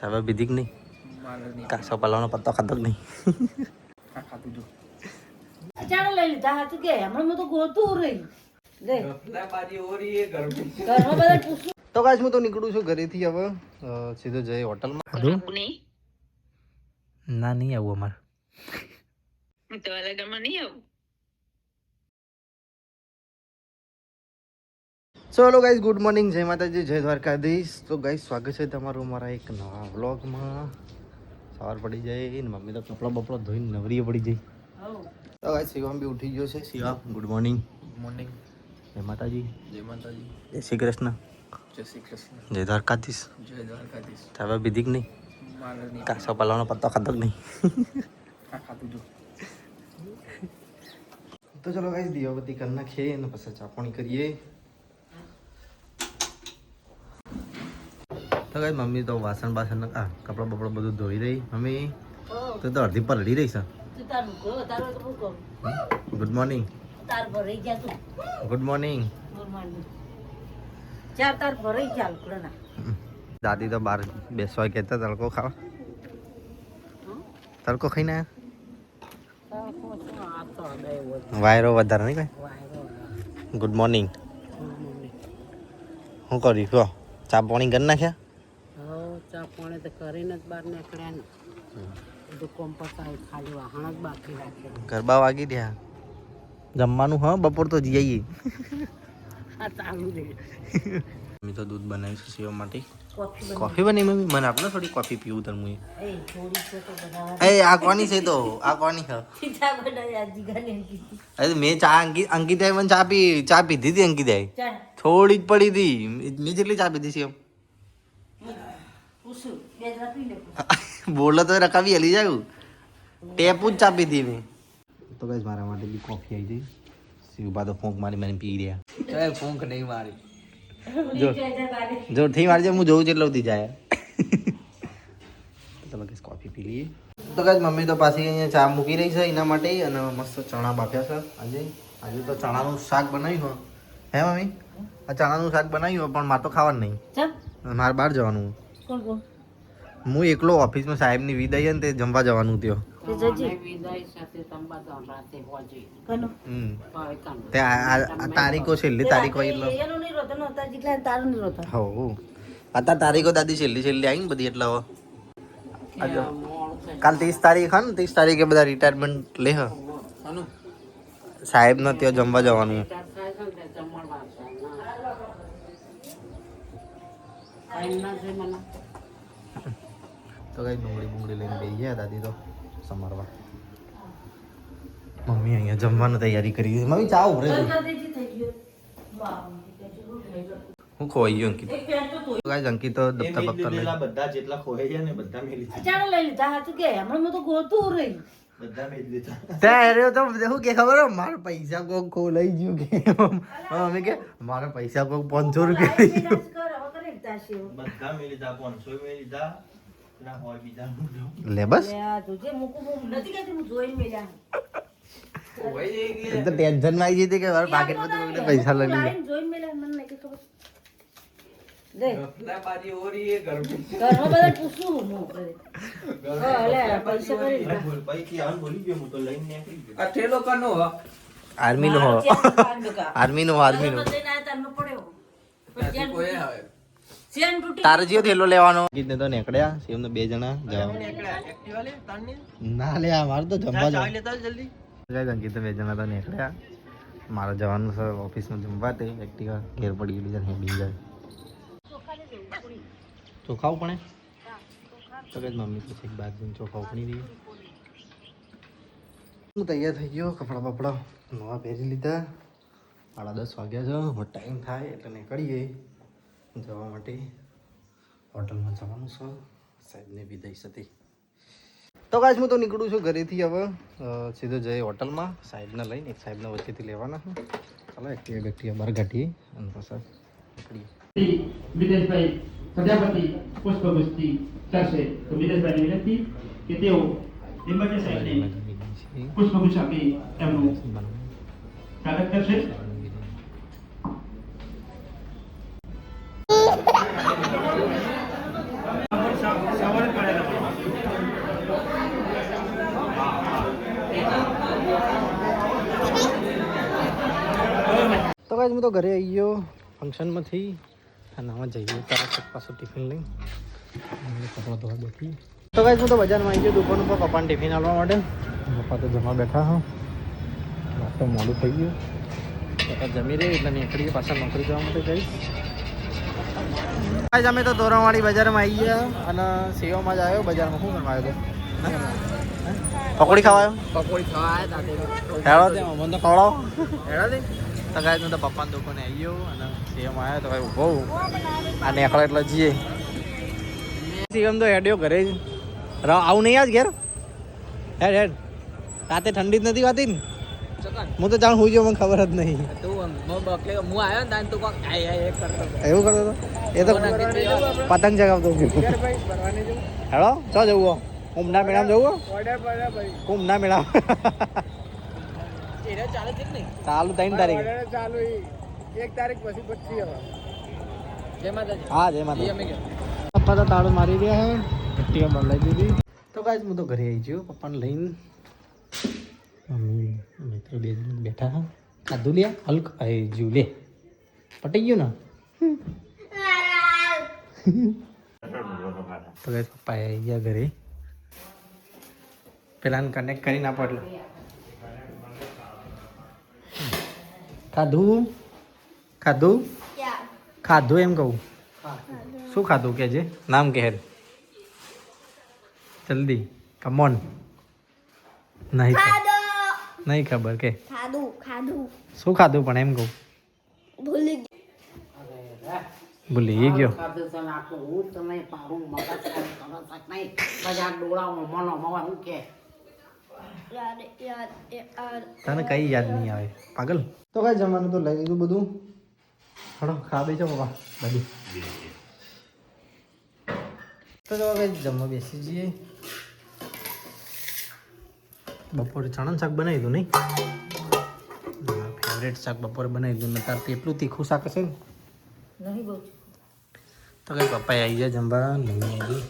હવે બીધી કે નહીં મારે નહીં કાસો પાલાનો પત્તો ખાતો કે નહીં ખાતું જો ચાલો લઈ લીધા હાથ કે હમણાં મેં તો ગોતું રહી તો કાશ હું તો નીકળું છું ઘરેથી હવે સીધો જઈ હોટલમાં ખાધું ના નહીં આવું અમારે so hello guys good morning જય માતાજી જય દ્વારકાધીશ. તો ગાઈઝ સ્વાગત છે તમારું મારા એક નવા વ્લોગમાં સવાર પડી જાય ને મમ્મી તો કપડાં બપડા ધોઈને નવરીએ પડી જાય. તો ગાઈઝ શિવમ બી ઉઠી ગયો છે. શિવમ ગુડ મોર્નિંગ મોર્નિંગ જય માતાજી. જય માતાજી. જય શ્રી કૃષ્ણ. જય શ્રી કૃષ્ણ. જય દ્વારકાધીશ. જય દ્વારકાધીશ. તમે બીધી કે નહીં? કાસો પાલાનો પત્તો ખાતો નહીં? તો. ચલો ગાઈઝ દીવાબત્તી કરી નાખીએ અને પછી ચાપણી કરીએ. તો મમ્મી તો વાસણ બાસણ આ કપડાં બપડા બધું ધોઈ રહી. મમ્મી તો તો અડધી પલળી રહી છે. ગુડ મોર્નિંગ ગુડ મોર્નિંગ દાદી તો બહાર બેસવા કહેતા તડકો ખાવા. તડકો ખાઈને આવ્યા વાયરો વધારે નહીં કઈ ગુડ મોર્નિંગ શું કર્યું? કહો ચા પાણી કરી નાખ્યા? તો કરીને જ બહાર નીકળ્યા ને. બધું કોમ્પસ આવી ખાલી વાહણ જ બાકી રાખે ગરબા વાગી રહ્યા જમવાનું હા બપોર તો જઈ આવીએ આ ચાલુ રહે. મમ્મી તો દૂધ બનાવ્યું છે સેવા માટે. કોફી બની મમ્મી? મને આપને થોડી કોફી પીવું તર મુએ એ. થોડી છે તો બધા એ આ કોની છે તો? આ કોની છે? ચા બનાવી આજી ગાને અરે મેં ચા અંકિત અંકિતાએ મને ચા પી ચા પીધી હતી અંકિતાએ થોડી જ પડી હતી. મેં જેટલી ચા પીધી છે એમ. બોલો તો રકાવી હલી જાય ટેપું જ ચાપી હતી મેં. તો કઈ મારા માટે બી કોફી આવી ગઈ. શિવબા તો ફોંક મારી મને પી રહ્યા. ફોંક ફૂંક નહીં મારી. જો જોરથી મારજે હું જોઉં જેટલો સુધી જાય. તો તમે કઈ કોફી પી લઈએ. તો કઈ મમ્મી તો પાછી અહીંયા ચા મૂકી રહી છે એના માટે અને મસ્ત ચણા બાફ્યા છે. આજે આજે તો ચણાનું શાક બનાવ્યું હે હે મમ્મી? આ ચણાનું શાક બનાવ્યું પણ મારે તો ખાવાનું નહીં. મારે બહાર જવાનું કોણ કોણ? હું એકલો ઓફિસમાં સાહેબની વિદાય ને તે જમવા જવાનું થયો. તે જજી કનો? હમ. તે આ- આ- આ તારીખો છેલ્લી તારીખો એટલે અત્યારે તારીખો દાદી છેલ્લી છેલ્લી આવી ને બધી એટલે હવે કાલ ત્રીસ તારીખ હા ને ત્રીસ તારીખે બધા રિટાયરમેન્ટ લે સાહેબ ને ત્યાં જમવા જવાનું. તો કઈ ડુંગળી બુંગળી લઈને બેસી ગયા દાદી તો સમારવા મમ્મી અહીંયા જમવાની તૈયારી કરી દીધી મમ્મી ચા ઉભરે હું ખોઈ ગયો અંકિત તો. ગાઈસ અંકિત તો દફતર બફતર લઈ બધા જેટલા ખોઈ ગયા ને બધા મેલી ચાલો લઈ લીધા હાથ કે હમણાં મેં તો ગોતું રહી બધા મેલી દીધા ત્યાં તો શું કે ખબર મારા પૈસા કોક ખો લઈ ગયું કે મમ્મી કે મારા પૈસા કોક પાંચસો રૂપિયા લીધા. બધા મેલી મેલી લે બસ લે આ તું જે મૂકું બહુ નથી કહેતી હું જોઈને મેલ્યા ખોવાઈ જઈ ગઈ એ તો ટેન્શન માં આવી જતી કે મારા પાકેટમાંથી કોઈને પૈસા લઈ લીધા લાઈન જોઈને મેલ્યા મને નહીં ખબર લે ગફલા બાજી ઓરી એ ગરમી ઘરમાં બધા પૂછું હું કરે હા, લે પૈસા કરી લીધા બોલ પૈકી આમ બોલી ગયો હું તો લઈને નીકળી ગયો આ ઠેલો કનો હો આર્મી નો મારો ચેન કાઢ દો. આર્મી નો આર્મી નો તારે જીઓ થેલો લેવાનો? ગીતને તો નીકળ્યા. સેમ બે જણા જવા. એક્ટિવા લે તાણને ના. લે મારે તો જમવા ચાવી જવાનું. લેતા આવ જલ્દી. અંકિત બે જણા તો નીકળ્યા. મારે જવાનું છે ઓફિસમાં જમવા તે. એક્ટિવા ઘેર પડી ગયેલી છે હેડી જાય. ચોખાવું પણ તો કઈ મમ્મી પછી એક બાદ જઈને ચોખાવું પડી દઈએ હું તૈયાર થઈ ગયો કપડાં બપડા નવા પહેરી લીધા. સાડા દસ વાગ્યા છે ટાઈમ થાય એટલે નીકળીએ જવા માટે હોટલમાં જવાનું છે. સાહેબને વિદાય હતી તો કાશ હું તો નીકળું છું ઘરેથી હવે. સીધો જઈ હોટલમાં. સાહેબને લઈને એક સાહેબના વચ્ચેથી લેવાના છે. ચાલો એક્ટિવા બેક્ટિવા બહાર કાઢીએ અને પછી નીકળીએ વિદેશભાઈ પ્રજાપતિ પુષ્પગુસ્તી કરશે. તો વિદેશભાઈની વિનંતી કે તેઓ લિંબાચા સાહેબને પુષ્પગુચ્છ આપી એમનું સ્વાગત કરશે. કાંઈ હું તો ઘરે આવી ગયો ફંક્શનમાંથી અને આમાં જઈએ તરત જ પાછું ટિફિન લઈ કપડાં ધોવા બેઠી. તો કાંઈ હું તો બજારમાં આવી ગયો દુકાન ઉપર પપ્પાને ટિફિન આપવા માટે. પપ્પા તો જમવા બેઠા હા. તો મોડું થઈ ગયું. પપ્પા જમી રહી એટલે નીકળીએ પાછા નોકરી જવા માટે જઈશ આજ અમે તો દોરાવાળી બજારમાં આવી ગયા અને સેવામાં જ આવ્યો. બજારમાં શું કરવા આવ્યો તો? પકોડી ખાવા આવ્યો? પકોડી ખાવા આવ્યા હેડો તે. મને તો ખવડાવો. હેડો દે તો હું તો પપ્પાની દુકાને આવી ગયો અને સીએમ આવ્યો તો ઊભો આ નેકળો એટલે જઈએ. સીએમ તો હેડ્યો ઘરે જ. આવું નહીં આજ ઘેર? હેડ હેડ. રાતે ઠંડી જ નથી વાતી ને? હું તો જાણ હું ગયો મને ખબર જ નહીં. એવું કરતો હતો એ તો? પતંગ ચગાવતો હેડો ચો જવું કુંભના મેળામાં જવું કુંભના મેળા ચાલે ત્રણ તારીખ. ચાલુ એક તારીખ જય માતાજી. હા જય ઈ માતા પપ્પા તો તાળું મારી રહ્યા હે ઘટ્ટીઓ બદલાઈ દીધી. તો કાંઈ હું તો ઘરે આવી ગયો. પપ્પાને લઈને મમ્મી મિત્રો બે બેઠા હા ખાધું લે? હલક. આવી જ્યું લે. પટી ગયું ને? તો કાંઈ પપ્પા આવી ગયા ઘરે. પેલાને કનેક્ટ કરી ના પડે ખાધું? ખાધું? ખાધું એમ કહું? શું ખાધું કે જે? નામ કે જલ્દી. કમોન નહીં નહીં ખબર કે. ખાધું ખાધું. શું ખાધું પણ એમ કહું? ભૂલી ભૂલી ગયો. ખાધું છે ને આટલું હું તમે પારું મગજ કરો નહીં? બધા ડોળામાં મનો મવા હું કે? તને કઈ યાદ નહીં આવે? પાગલ? તો કઈ જમવાનું તો લઈ લીધું બધું. હડો ખા બેસો બાબા બધું તો જો કઈ જમવા બેસી જઈએ. બપોરે ચણાનું શાક બનાવી દઉં નહીં? ફેવરેટ શાક બપોરે બનાવી દઉં ને તાર કેટલું એટલું તીખું શાક હશે ને. નહીં બહુ. તો કઈ પપ્પાએ આવી જાય જમવા. નહીં આવી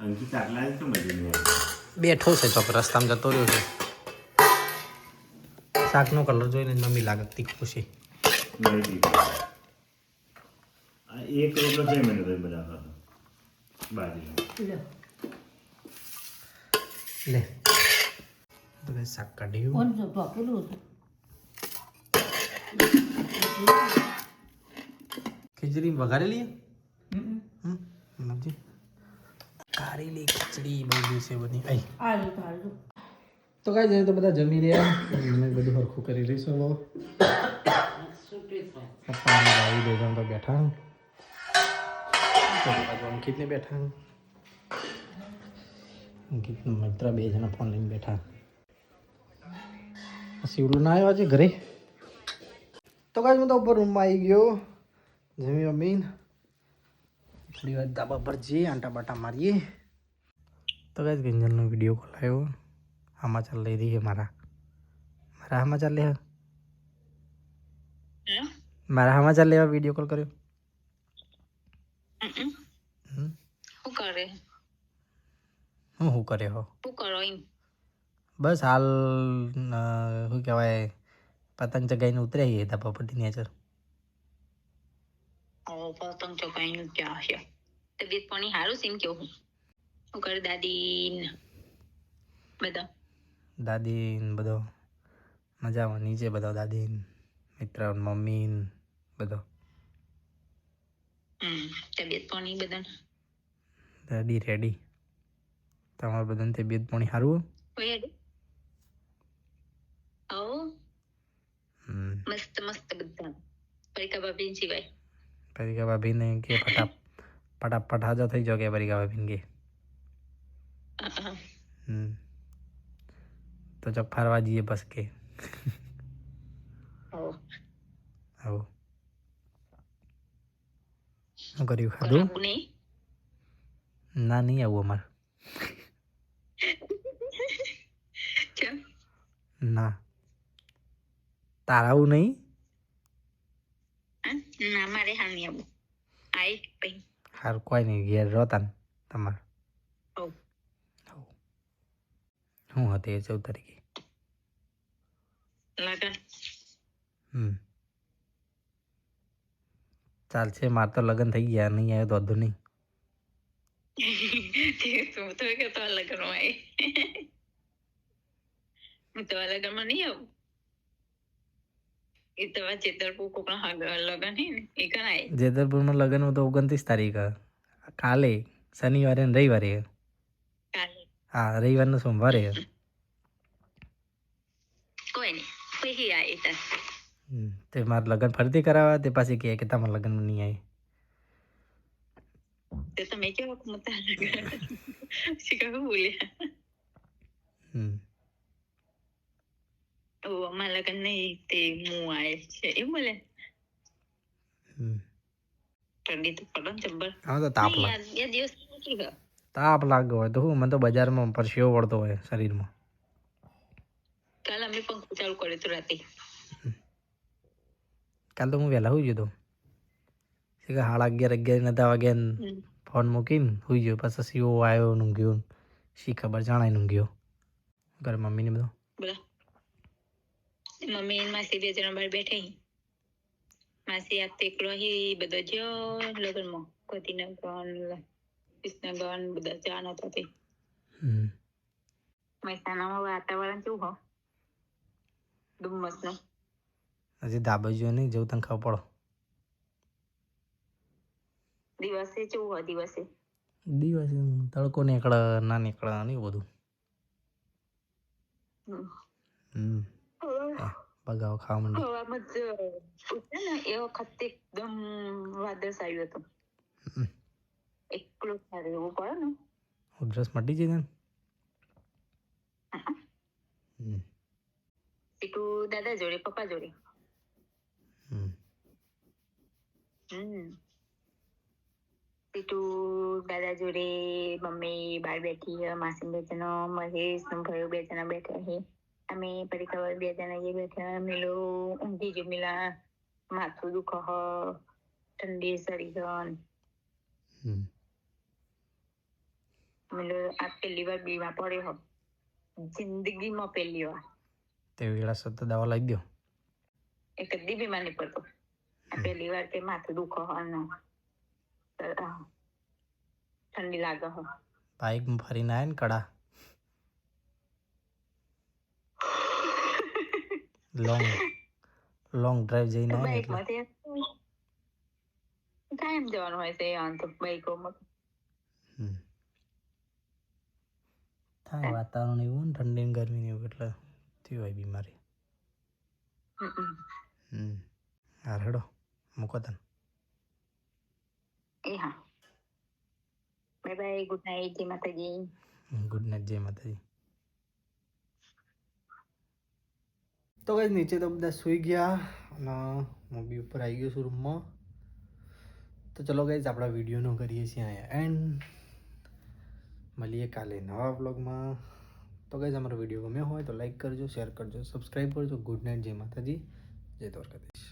અંકિત આટલા જ કેમ હજી બેઠો છે ચોક રસ્તામાં જતો રહ્યો છે. શાકનો કલર જોઈને જ મમ્મી લાગે તીખું છે. નહીં દીકરો. આ એક રોટલો છે મને ભાઈ બધા ખાતો. લે. તો શાક કાઢ્યું કોણ જો ઢોકેલું હતું ખીચડી વઘારેલી હમ સમજી. કારેલી ખીચડી બની છે બની આઈ. આલુ તો કાંઈ જાય તો બધા જમી રહ્યા. મને બધું હરખું કરી લઈશું બહુ ભાઈ બે જણ તો બેઠા તો બાજુ અંકિતને બેઠા અંકિત મિત્ર બે જણા ફોન લઈને બેઠા શિવલું ના આવ્યો આજે ઘરે? તો કાંઈ હું તો ઉપર રૂમમાં આવી ગયો. જમી અમીન થોડી વાર ધાબા પર જઈએ આંટા બાટા મારીએ. તો કાંઈ ગંજલનો વીડિયો કોલ આવ્યો. સમાચાર લઈ રહી મારા. મારા સમાચાર લે? મારા સમાચાર લેવા વીડિયો કોલ કર્યો? શું કરે? હું શું કરે હો? શું કરો એમ? બસ હાલ શું કહેવાય પતંગ ચગાઈને ઉતર્યા ધાબા પરથી નેચર પતંગ ચગાઈનું ક્યાં છે તબિયત પાણી સારું છે એમ કેવું શું કરે દાદી બધા? દાદી બધો મજામાં નીચે બધો દાદી મિત્ર મમ્મી બધો. હમ તબિયત પાણી બધા દાદી રેડી તમારું બધાને તબિયત પાણી સારું મસ્ત મસ્ત બધા પરિકા ભાભી સિવાય પરિકા ભાભીને કે ફટાફ ફટાફટ હાજર થઈ જાઓ કે પરિકા ભાભીને કે અહં. હમ તો ચોક ફરવા જઈએ બસ કે ઓ આવું શું કર્યું ખાધું આવું નહીં ના નહીં આવું અમારે કેમ ના તારા આવું નહીં હા? ના મારે નહીં આવું આય પછી સારું કોઈ નહીં ઘેર રોતાન તમાર. શું હતી ચૌદ તારીખે લગન હમ ચાલશે માર તો લગ્ન થઈ ગયા નહીં આવ્યો તો વાંધો નહીં તું હું તો લગ્નમાં નહીં આવું એ તો આ ચેતરપુર કોકના હગ- લગ્ન હે ને એ કરાય જેતરપુરમાં લગ્ન તો ઓગણત્રીસ તારીખ. કાલે શનિવારે રવિવારે. હા રવિવાર રવિવારનો સોમવારે. તે. મારા લગ્ન ફરીથી કરાવવા તે પાછી કહે કે તમારા લગ્ન નહીં આવી તે તમે કેવો મતા લગ્ન? શીખવું બોલ્યા હમ. ઓ અમારા લગ્ન નહીં તે હું આવે છે એ બોલે હમ. ઠંડી તો પડે ને જબ્બર હા તો તાપ નહીં, લાગે આ બે દિવસ નથી ગયો તાપ લાગ્યો હોય તો હું મને તો બજારમાં પરસેવો વળતો હોય શરીરમાં કાલ અમે પંખો ચાલુ કર્યો તો રાતે કાલ તો હું વહેલા હોઈ ગયો તો કે સાડા અગિયાર અગિયાર નતા વાગ્યા હમ. ફોન મૂકીને હોઈ ગયો પછી સીઓ આવ્યો ઊંઘ્યો શી ખબર જાણાય ઊંઘ્યો ઘરે મમ્મીને બધું બોલા મમ્મી ને માસી બે જણા બહાર બેઠા હી માસી આ એકલો હી બધો જો લગ્નમાં કતિના ગણ કૃષ્ણ ગણ બધા ચા નતા તે મહેસાણામાં વાતાવરણ કેવું હો? ડુમ્મસનું હજી દાબજો નહીં જવું તને ખબર પડો. દિવસે કેવું હોય દિવસે? દિવસે તડકો નીકળે ના નીકળે ને એવું બધું. હમ. બગાવ ખાવા માંડી હવામાં જ ને એ વખતે એકદમ વાદળ આવ્યું હતું એકલો સારું એવું પડે ને ઉધરસ મટી જઈ ને સીટું દાદા જોડે પપ્પા જોડે સીટું દાદા જોડે મમ્મી બાર બેઠી છે માસી બે જણા મહેશ ભાઈઓ બે જણા બેઠા છે અમે પરિકર બે જણા જે બેઠા મિલો ઊંઘી જો મિલા માથું દુખ ઠંડી સરી હમ મિલો આ પહેલી વાર બીમાર પડ્યો જિંદગીમાં પહેલી વાર તે વેળા સતત દવા લાવી દો એ કદી બીમાર નહીં પડતો આ પહેલી વાર કે માથું દુખો હ ને અ, ઠંડી લાગે હો બાઇકમાં ફરીને આવ્યા ને કડા લોંગ લોંગ ડ્રાઈવ જઈને આવે એટલે. ટાઈમ જવાનો હોય છે આમ તો બાઈકોમાં. થાય વાતાવરણ એવું ને ઠંડી ને ગરમી ને એવું એટલે થયું હોય બીમારી. હમ. હા હેડો મૂકો તને. એ હા. બાય બાય ગુડ નાઇટ જય માતાજી. ગુડ નાઇટ જય માતાજી. તો કઈ નીચે તો બધા સૂઈ ગયા અને હું બી ઉપર આવી ગયો છું રૂમમાં. તો ચલો ગઈ આપણા વિડીયોનો કરીએ છીએ અહીંયા એન્ડ મળીએ કાલે નવા બ્લોગમાં તો ગઈ અમારો વીડિયો ગમ્યો હોય તો લાઈક કરજો શેર કરજો સબસ્ક્રાઈબ કરજો. ગુડ નાઇટ જય માતાજી, જય દ્વારકાધીશ.